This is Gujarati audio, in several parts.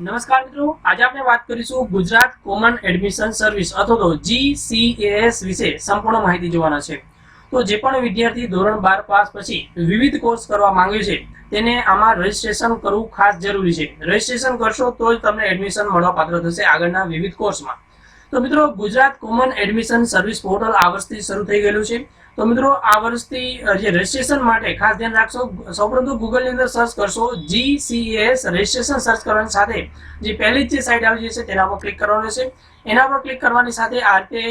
નમસ્કાર મિત્રો. આજે આપણે વાત કરીશું ગુજરાત કોમન એડમિશન સર્વિસ અથવા તો જીસીએએસ વિશે સંપૂર્ણ માહિતી જોવાના છે. તો જે પણ વિદ્યાર્થી ધોરણ બાર પાસ પછી વિવિધ કોર્સ કરવા માંગે છે, તેને આમાં રજીસ્ટ્રેશન કરવું ખાસ જરૂરી છે. રજીસ્ટ્રેશન કરશો તો જ તમને એડમિશન મળવા પાત્ર થશે આગળના વિવિધ કોર્સમાં તો મિત્રો, Gujarat common admission service portal આ વર્ષથી શરૂ થઈ ગયેલું છે. તો મિત્રો, આ વર્ષથી જે રજિસ્ટ્રેશન માટે ખાસ ધ્યાન રાખશો સૌપ્રથમ ગૂગલની અંદર સર્ચ કરશો જીસીએસ રજિસ્ટ્રેશન સર્ચ કરવાની સાથે જે પહેલી જે સાઇટ આવી જશે, તેના પર ક્લિક કરવાનું રહેશે. એના પર ક્લિક કરવાની સાથે આ રીતે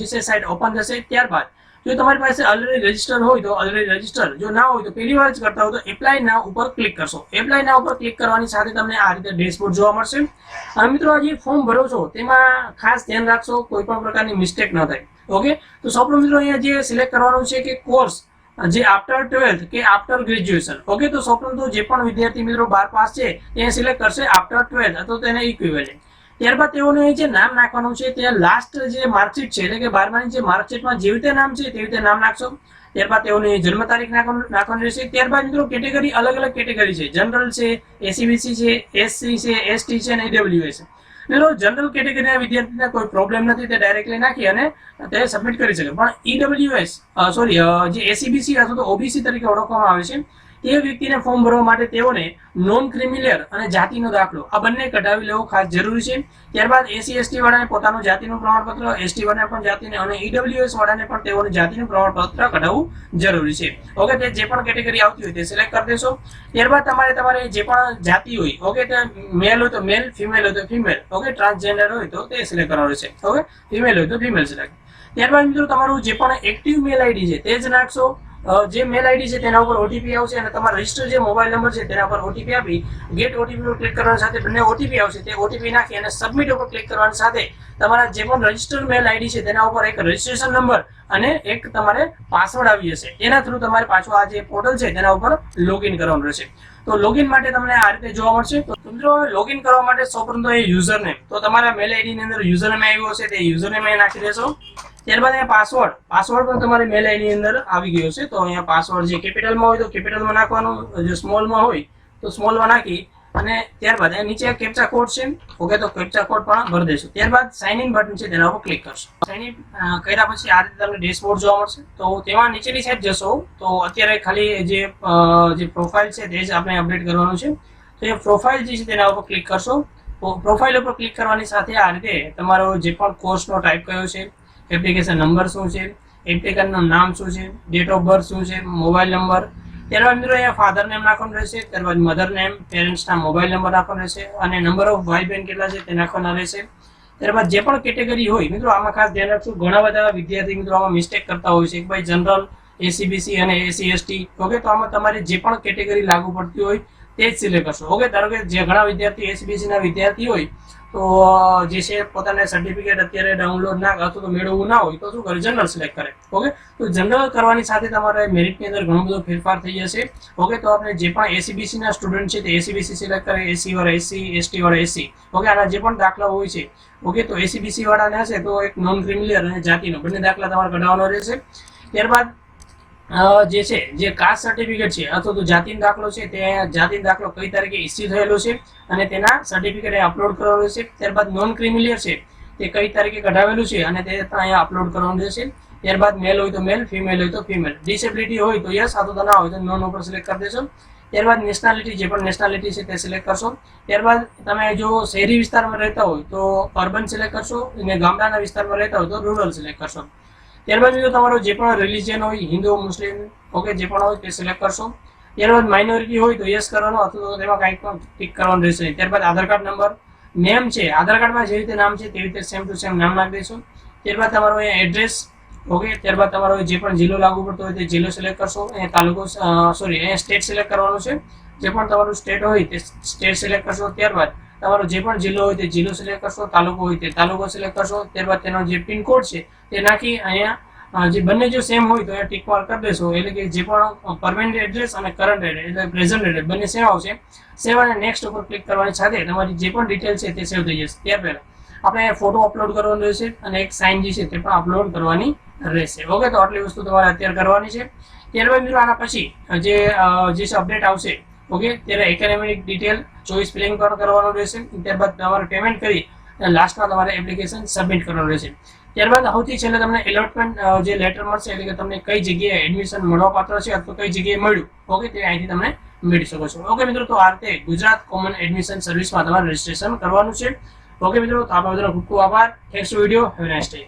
જે છે સાઇટ ઓપન થશે. ત્યારબાદ જો તમારી પાસે ઓલરેડી રજિસ્ટર હોય તો ઓલરેડી રજિસ્ટર જો ના હોય તો પહેલી વાર જ કરતા હોય તો એપ્લાય ના ઉપર ક્લિક કરશો. એપ્લાય ના ઉપર ક્લિક કરવાની સાથે તમને આ રીતે ડેશબોર્ડ જોવા મળશે. અને મિત્રો આ જે ફોર્મ ભરો છો, તેમાં ખાસ ધ્યાન રાખશો કોઈ પણ પ્રકારની મિસ્ટેક ન થાય. ઓકે તો સૌપ્રથમ મિત્રો અહીંયા જે સિલેક્ટ કરવાનું છે કે કોર્સ જે આફ્ટર ટ્વેલ્થ કે આફ્ટર ગ્રેજ્યુએશન ઓકે તો સૌપ્રથમ તો જે પણ વિદ્યાર્થી મિત્રો બાર પાસ છે, તે સિલેક્ટ કરશે આફ્ટર ટ્વેલ્થ તો તેને ઇક્વિવેલન્ટ ત્યારબાદ તેઓને જે નામ નાખવાનું છે તે લાસ્ટ જે માર્કશીટ છે, એટલે કે બારમાની જે માર્કશીટમાં જેવી રીતે નામ છે તેવી રીતે નામ નાખશો. ત્યારબાદ તેઓની જન્મ તારીખ નાખવાનું રહેશે. ત્યારબાદ મિત્રો કેટેગરી અલગ અલગ કેટેગરી છે. જનરલ છે એસીબીસી છે એસસી છે એસટી છે અને ઈડબ્લ્યુએસ છે. મિત્રો જનરલ કેટેગરીના વિદ્યાર્થીને કોઈ પ્રોબ્લેમ નથી, તે ડાયરેક્ટલી નાખી અને તે સબમિટ કરી શકે. પણ ઈડબ્લ્યુએસ સોરી જે એસીબીસી અથવા તો ઓબીસી તરીકે ઓળખવામાં આવે છે તે વ્યક્તિને ફોર્મ ભરવા માટે તેઓને નોન ક્રિમિલિયર અને જાતિનો દાખલો. આ બંને કઢાવી લેવો ખાસ જરૂરી છે. ત્યારબાદ એસી એસટી વાળાને પોતાનું જાતિનું પ્રમાણપત્ર એસટી વાળાને પણ જાતિને અને ઈડબ્લ્યુએસ વાળાને પણ તેઓને જાતિનું પ્રમાણપત્ર કઢાવવું જરૂરી છે. ઓકે, તે જે પણ કેટેગરી આવતી હોય તે સિલેક્ટ કરી દેશો. ત્યારબાદ તમારે તમારે જે પણ જાતિ હોય, ઓકે, તે મેલ હોય તો મેલ ફિમેલ હોય તો ફિમેલ ઓકે ટ્રાન્સજેન્ડર હોય તો તે સિલેક્ટ કરવાનું છે. ઓકે ફિમેલ હોય તો ફિમેલ સિલેક્ટ ત્યારબાદ મિત્રો તમારું જે પણ એક્ટિવ મેલ આઈડી છે, તે જ નાખશો. જે મેલ આઈડી છે તેના ઉપર ઓટીપી આવશે અને તમારા રજિસ્ટર જે મોબાઈલ નંબર છે તેના પર ઓટીપી આપી ગેટ ઓટીપી પર ક્લિક કરવાની સાથે બંને ઓટીપી આવશે, તે ઓટીપી નાખી અને સબમિટ ઉપર ક્લિક કરવાની સાથે તમારા જે પણ રજિસ્ટર મેલ આઈડી છે તેના ઉપર એક રજિસ્ટ્રેશન નંબર અને એક તમારે પાસવર્ડ આવી જશે. એના થ્રુ તમારે પાછું આ જે પોર્ટલ છે તેના ઉપર લોગિન કરવાનું રહેશે. તો લોગિન માટે તમને આ રીતે જોવા મળશે. તો મિત્રો લોગિન કરવા માટે સૌપ્રથમ તો એ યુઝર નેમ તો તમારા મેલ આઈડી ની અંદર યુઝર નેમ આવ્યો હશે, તે યુઝર નેમ નાખી દેશો. ત્યારબાદ અહીંયા પાસવર્ડ પાસવર્ડ પણ તમારી મેલ આઈડી અંદર આવી ગયો છે. તો અહીંયા પાસવર્ડ જે કેપિટલમાં હોય તો કેપિટલમાં નાખવાનું, જો સ્મોલમાં હોય તો સ્મોલમાં નાખી અને ત્યારબાદ અહીંયા નીચે કેપ્ચા કોડ છે. ઓકે, તો કેપ્ચા કોડ પણ ભરી દેશો ત્યારબાદ સાઇન ઇન બટન છે તેના ઉપર ક્લિક કરશો. સાઇન ઇન કર્યા પછી આ રીતે તમને ડેશબોર્ડ જોવા મળશે. તો તેમાં નીચેની સાઈડ જશો. તો અત્યારે ખાલી જે જે પ્રોફાઇલ છે તે જ આપણે અપડેટ કરવાનું છે. તો એ પ્રોફાઇલ જે છે તેના ઉપર ક્લિક કરશો. પ્રોફાઇલ ઉપર ક્લિક કરવાની સાથે આ રીતે તમારો જે પણ કોર્સનો ટાઈપ કયો છે એપ્લિકેશન નંબર શું છે? એપ્લિકન્ટનું નામ શું છે? ડેટ ઓફ બર્થ શું છે? મોબાઈલ નંબર ત્યારબાદ મિત્રો અહીંયા ફાધર નેમ નાખવાનું રહેશે, ત્યારબાદ મધર નેમ પેરેન્ટ્સના મોબાઈલ નંબર નાખવાનો રહેશે અને નંબર ઓફ ભાઈ બહેન કેટલા છે તે નાખવાના રહેશે. ત્યારબાદ જે પણ કેટેગરી હોય, મિત્રો, આમાં ખાસ ધ્યાન રાખશું. ઘણા બધા વિદ્યાર્થી મિત્રો આમાં મિસ્ટેક કરતા હોય છે. કે ભાઈ જનરલ એસીબીસી અને એસી એસટી ઓકે, તો આમાં તમારે જે પણ કેટેગરી લાગુ પડતી હોય, તે જ સિલેક્ટ કરશો. ઓકે, ધારો કે જે ઘણા વિદ્યાર્થી એસીબીસી ના વિદ્યાર્થી હોય તો જે છે પોતાના સર્ટિફિકેટ અત્યારે ડાઉનલોડ ના અથવા તો મેળવવું ના હોય તો શું કરે? જનરલ સિલેક્ટ કરે. ઓકે તો જનરલ કરવાની સાથે તમારે મેરિટની અંદર ઘણો બધો ફેરફાર થઈ જશે. ઓકે તો આપણે જે પણ એસીબીસી ના સ્ટુડન્ટ છે તે એસીબીસી સિલેક્ટ કરે. એસી વાળા એસી એસટી વાળા એસી ઓકે આના જે પણ દાખલા હોય છે. ઓકે તો એસીબીસી વાળાને હશે તો એક નોન ક્રિમિલિયર અને જાતિનો. બંને દાખલા તમારે કઢાવવાનો રહેશે. ત્યારબાદ જે છે, જે કાસ્ટ સર્ટિફિકેટ છે, અથવા તો જાતિનો દાખલો છે, તે જાતિનો દાખલો કઈ તારીખે ઇસ્યુ થયેલો છે અને તેના સર્ટિફિકેટ અપલોડ કરવાનું છે. ત્યારબાદ નોન ક્રિમિલિયર છે, તે કઈ તારીખે કઢાવેલું છે અને તે અહીંયા અપલોડ કરવાનું રહેશે. ત્યારબાદ મેલ હોય તો મેલ ફિમેલ હોય તો ફિમેલ ડિસેબિલિટી હોય તો યસ અથવા તો ના હોય તો નોન ઉપર સિલેક્ટ કરી દેશો. ત્યારબાદ નેશનાલિટી જે પણ નેશનાલિટી છે તે સિલેક્ટ કરશો. ત્યારબાદ તમે જો શહેરી વિસ્તારમાં રહેતા હોય તો અર્બન સિલેક્ટ કરશો અને ગામડાના વિસ્તારમાં રહેતા હોય તો રૂરલ સિલેક્ટ કરશો. ત્યારબાદ મિત્રો, તમારો જે પણ રિલિજન હોય, હિન્દુ, મુસ્લિમ, ઓકે, જે પણ હોય, તે સિલેક્ટ કરશો. ત્યારબાદ માઇનોરિટી હોય તો યસ કરવાનો, અથવા તો તેમાં કંઈક પણ ટિક કરવાનું રહેશે ત્યારબાદ આધાર કાર્ડ નંબર નેમ છે, આધાર કાર્ડમાં જે રીતે નામ છે તેવી રીતે સેમ ટુ સેમ નામ નાખી દઈશું. ત્યારબાદ તમારો અહીંયા એડ્રેસ ઓકે, ત્યારબાદ તમારો જે પણ જિલ્લો લાગુ પડતો હોય, તે જિલ્લો સિલેક્ટ કરશો. અહીંયા તાલુકો સોરી અહીંયા સ્ટેટ સિલેક્ટ કરવાનું છે. જે પણ તમારું સ્ટેટ હોય, તે સ્ટેટ સિલેક્ટ કરશો. ત્યારબાદ તમારો જે પણ જિલ્લો હોય, તે જિલ્લો સિલેક્ટ કરશો. તાલુકો હોય, તે તાલુકો સિલેક્ટ કરશો. ત્યારબાદ તેનો જે પિનકોડ છે, તે નાખી અહીંયા જે બંને જો સેમ હોય તો એ ટીક માર્ક કરી દેશો. એટલે કે જે પણ પરમેનન્ટ એડ્રેસ અને કરંટ એડ્રેસ એટલે પ્રેઝન્ટ એડ્રેસ બંને સેમ આવશે. સેવ અને નેક્સ્ટ ઉપર ક્લિક કરવાની સાથે તમારી જે પણ ડિટેલ છે તે સેવ થઈ જશે. ત્યાર પહેલાં આપણે ફોટો અપલોડ કરવાનો રહેશે અને એક સાઇન જે છે તે પણ અપલોડ કરવાની રહેશે. ઓકે, તો આટલી વસ્તુ તમારે અત્યારે કરવાની છે. ત્યારબાદ મિત્રો આના પછી જે જે અપડેટ આવશે, ઓકે, ત્યારે એકેડેમિક ડિટેલ ચોઈસ ફિલિંગ પણ કરવાનું રહેશે. ત્યારબાદ તમારે પેમેન્ટ કરી લાસ્ટમાં તમારે એપ્લિકેશન સબમિટ કરવાનું રહેશે. ત્યારબાદ સૌથી છેલ્લે તમને એલોટમેન્ટ જે લેટર મળશે એટલે કે તમને કઈ જગ્યાએ એડમિશન મળવાપાત્ર છે અથવા કઈ જગ્યાએ મળ્યું ઓકે તે અહીંથી તમને મેળવી શકો છો. ઓકે મિત્રો, તો આ રીતે ગુજરાત કોમન એડમિશન સર્વિસમાં તમારે રજીસ્ટ્રેશન કરવાનું છે. ઓકે મિત્રો, તો આપણા બધાનો ખૂબ ખૂબ આભાર. Thanks video have nice day